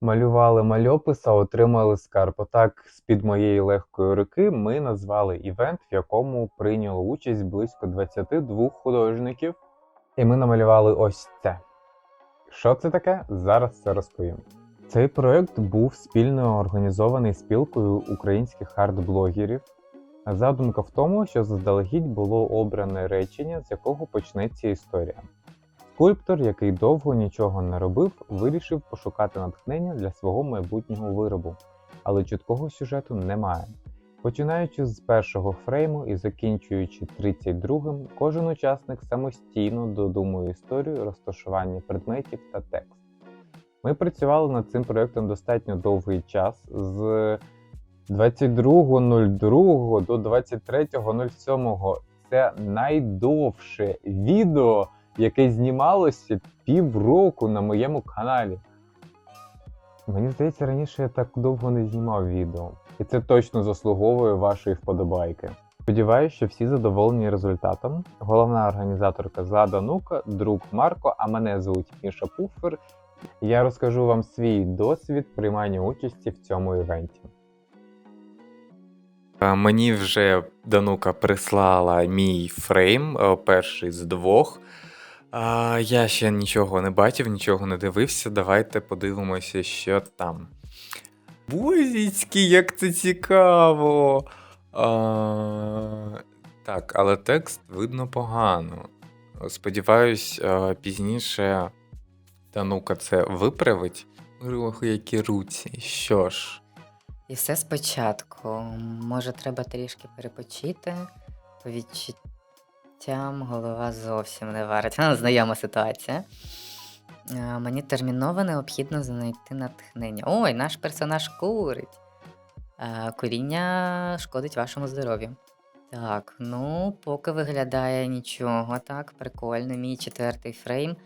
Малювали мальопис, а отримали скарб. Отак, з-під моєї легкої руки ми назвали івент, в якому прийняло участь близько 22 художників. І ми намалювали ось це. Що це таке? Зараз все розповім. Цей проект був спільно організований спілкою українських арт-блогерів. Задумка в тому, що заздалегідь було обране речення, з якого почнеться історія. Скульптор, який довго нічого не робив, вирішив пошукати натхнення для свого майбутнього виробу, але чіткого сюжету немає. Починаючи з першого фрейму і закінчуючи 32-м, кожен учасник самостійно додумує історію розташування предметів та текст. Ми працювали над цим проєктом достатньо довгий час з 22.02 до 23.07. Це найдовше відео, яке знімалося півроку на моєму каналі. Мені здається, раніше я так довго не знімав відео, і це точно заслуговує вашої вподобайки. Сподіваюсь, що всі задоволені результатом. Головна організаторка Злада Нука, друг Марко, а мене звуть Міша Пуфер. Я розкажу вам свій досвід приймання участі в цьому івенті. Мені вже Данука прислала мій фрейм, е, перший з двох. А, Я ще нічого не бачив, нічого не дивився. Давайте подивимося, що там. Бозіцькі, як це цікаво! А, Так, але текст видно погано. Сподіваюсь, пізніше Данука це виправить. Ох, які руці. Що ж. І все спочатку. Може, треба трішки перепочити. По відчуттям голова зовсім не варить. Знайома ситуація. Мені терміново необхідно знайти натхнення. Ой, наш персонаж курить. Куріння шкодить вашому здоров'ю. Так, ну, поки виглядає нічого, так, прикольно, мій четвертий фрейм.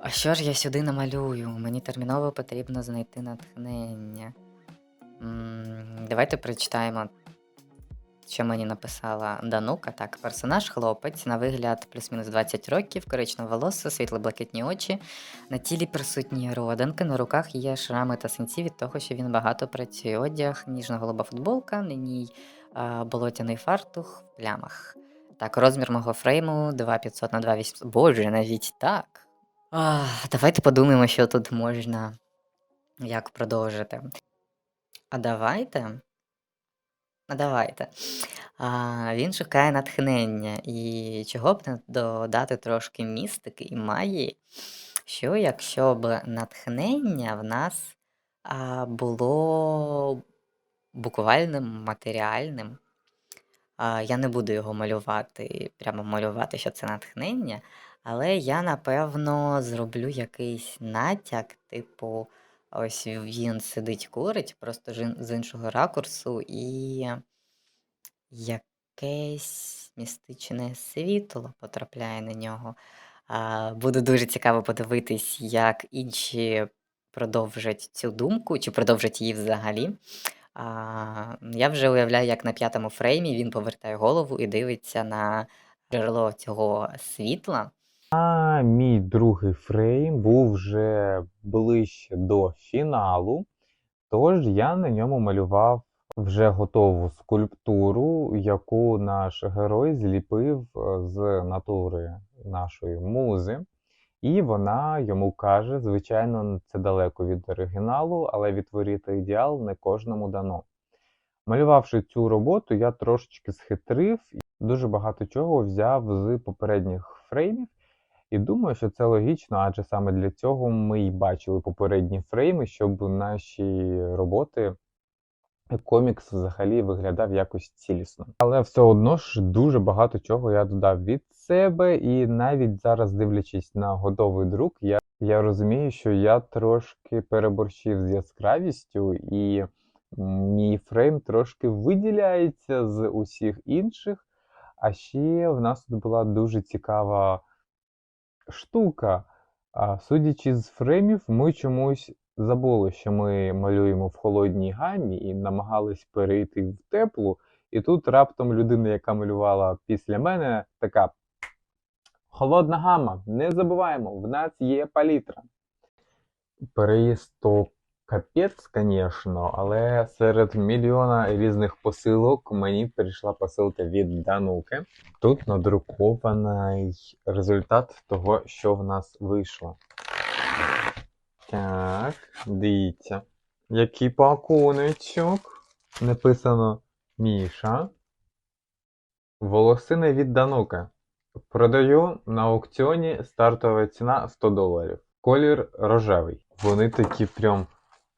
А що ж я сюди намалюю? Мені терміново потрібно знайти натхнення. М, Давайте прочитаємо, що мені написала Данука. Так, персонаж хлопець, на вигляд плюс-мінус 20 років, коричневе волосся, світло-блакитні очі. На тілі присутні родинки, на руках є шрами та синці від того, що він багато працює. Одяг, ніжно-голуба футболка, на ній а, болотяний фартух в плямах. Так, розмір мого фрейму 2500 на 2800. Боже, навіть так. А, давайте подумаємо, що тут можна як продовжити. А давайте. А давайте. А, він шукає натхнення. І чого б не додати трошки містики і магії, що якщо б натхнення в нас а, було буквальним, матеріальним. А, я не буду його малювати, прямо малювати, що це натхнення, але я напевно зроблю якийсь натяк, типу, ось він сидить курить, просто з іншого ракурсу, і якесь містичне світло потрапляє на нього. Буде дуже цікаво подивитись, як інші продовжать цю думку, чи продовжать її взагалі. Я вже уявляю, як на п'ятому фреймі він повертає голову і дивиться на джерело цього світла. А мій другий фрейм був вже ближче до фіналу, тож я на ньому малював вже готову скульптуру, яку наш герой зліпив е, з натури нашої музи. І вона йому каже: звичайно, це далеко від оригіналу, але відтворити ідеал не кожному дано. Малювавши цю роботу, я трошечки схитрив і дуже багато чого взяв з попередніх фреймів. І думаю, що це логічно, адже саме для цього ми й бачили попередні фрейми, щоб наші роботи, комікс взагалі виглядав якось цілісно. Але все одно ж дуже багато чого я додав від себе, і навіть зараз, дивлячись на готовий друк, я, я розумію, що я трошки переборщив з яскравістю, і мій фрейм трошки виділяється з усіх інших. А ще в нас тут була дуже цікава штука. А, судячи з фреймів, ми чомусь забули, що ми малюємо в холодній гамі і намагались перейти в теплу. І тут раптом людина, яка малювала після мене, така холодна гама. Не забуваємо, в нас є палітра. Переїзд капець, звісно, але серед мільйона різних посилок мені прийшла посилка від Дануки. Тут надрукований результат того, що в нас вийшло. Так, дивіться. Який пакуночок. Написано Міша. Волосини від Дануки. Продаю на аукціоні стартова ціна 100 доларів. Колір рожевий. Вони такі прям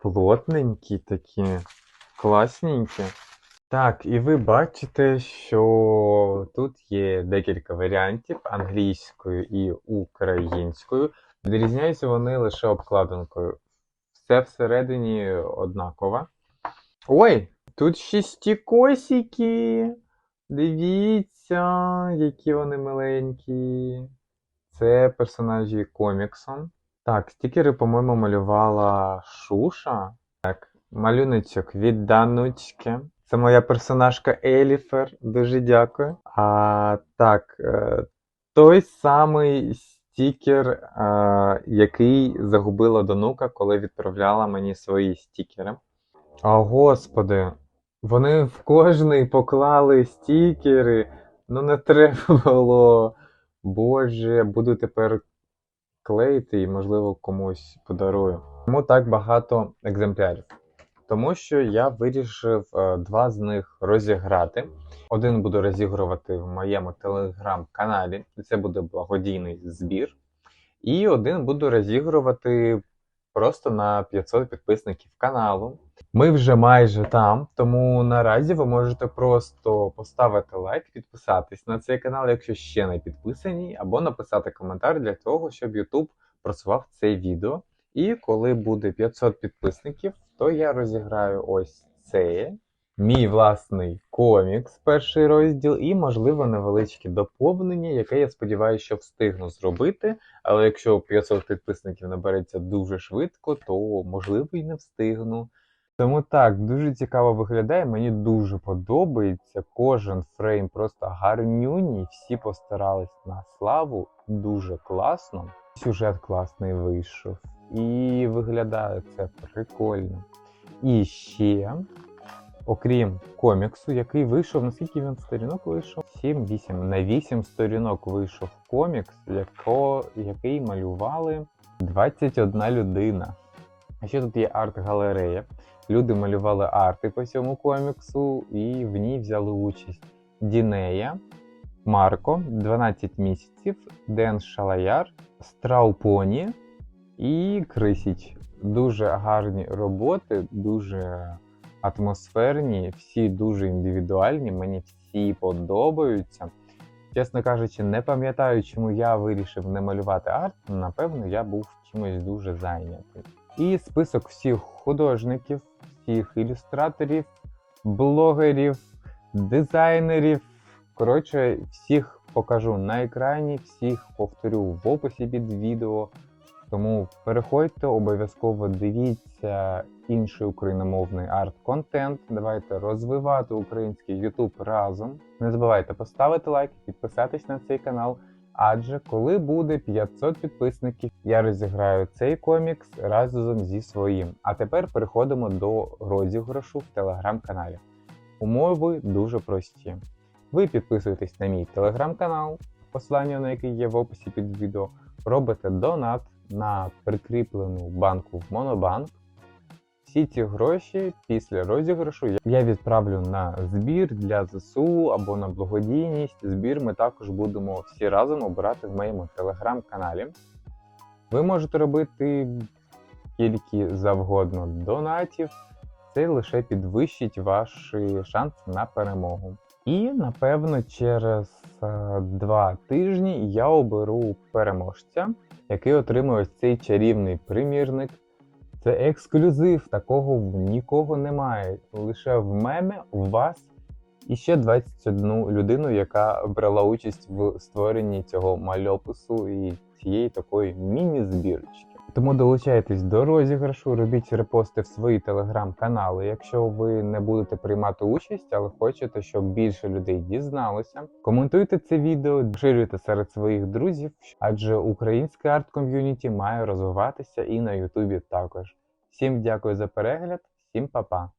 плотненькі, такі класненькі. Так, і ви бачите, що тут є декілька варіантів англійською і українською. Відрізняються вони лише обкладинкою. Все всередині однакове. Ой, тут ще стікосики. Дивіться, які вони миленькі. Це персонажі коміксу. Так, стікери, по-моєму, малювала Шуша. Так, малюночок від Данучки. Це моя персонажка Еліфер. Дуже дякую. А так, е, той самий стікер, е, який загубила Данука, коли відправляла мені свої стікери. О, господи, вони в кожний поклали стікери. Ну не треба було. Боже, буду тепер клеїти і, можливо, комусь подарую. Тому так багато екземплярів. Тому що я вирішив е, два з них розіграти. Один буду розігрувати в моєму телеграм-каналі, це буде благодійний збір. І один буду розігрувати просто на 500 підписників каналу. Ми вже майже там, тому наразі ви можете просто поставити лайк, підписатись на цей канал, якщо ще не підписані, або написати коментар для того, щоб YouTube просував це відео. І коли буде 500 підписників, то я розіграю ось це. Мій власний комікс, перший розділ, і, можливо, невеличке доповнення, яке я сподіваюся, що встигну зробити. Але якщо 500 підписників набереться дуже швидко, то можливо і не встигну. Тому так, дуже цікаво виглядає. Мені дуже подобається. Кожен фрейм просто гарнюній. Всі постарались на славу. Дуже класно. Сюжет класний вийшов. І виглядає це прикольно. І ще, окрім коміксу, який вийшов, наскільки він сторінок вийшов? 7-8. На 8 сторінок вийшов комікс, який малювали 21 людина. А ще тут є арт-галерея. Люди малювали арти по цьому коміксу, і в ній взяли участь Дінея, Марко, 12 місяців, Ден Шалаяр, Страупоні і Крисіч. Дуже гарні роботи, дуже атмосферні, всі дуже індивідуальні, мені всі подобаються. Чесно кажучи, не пам'ятаю, чому я вирішив не малювати арт. Напевно, я був чимось дуже зайнятий. І список всіх художників, всіх ілюстраторів, блогерів, дизайнерів. Коротше, всіх покажу на екрані, всіх повторю в описі під відео. Тому переходьте, обов'язково дивіться інший україномовний арт-контент. Давайте розвивати український YouTube разом. Не забувайте поставити лайк, підписатись на цей канал. Адже коли буде 500 підписників, я розіграю цей комікс разом зі своїм. А тепер переходимо до розіграшу в телеграм-каналі. Умови дуже прості. Ви підписуєтесь на мій телеграм-канал, посилання на який є в описі під відео, робите донат на прикріплену банку в Монобанк. Всі ці гроші після розіграшу я відправлю на збір для ЗСУ або на благодійність. Збір ми також будемо всі разом обирати в моєму телеграм-каналі. Ви можете робити скільки завгодно донатів. Це лише підвищить ваші шанси на перемогу. І напевно через е, два тижні я оберу переможця, який отримує ось цей чарівний примірник. Це ексклюзив, такого в нікого немає. Лише в мене, у вас і ще 21 людину, яка брала участь в створенні цього мальопису і цієї такої міні-збірочки. Тому долучайтесь до розіграшу, робіть репости в свої телеграм-канали, якщо ви не будете приймати участь, але хочете, щоб більше людей дізналося. Коментуйте це відео, поширюйте серед своїх друзів, адже українське арт-ком'юніті має розвиватися і на Ютубі також. Всім дякую за перегляд, всім па-па.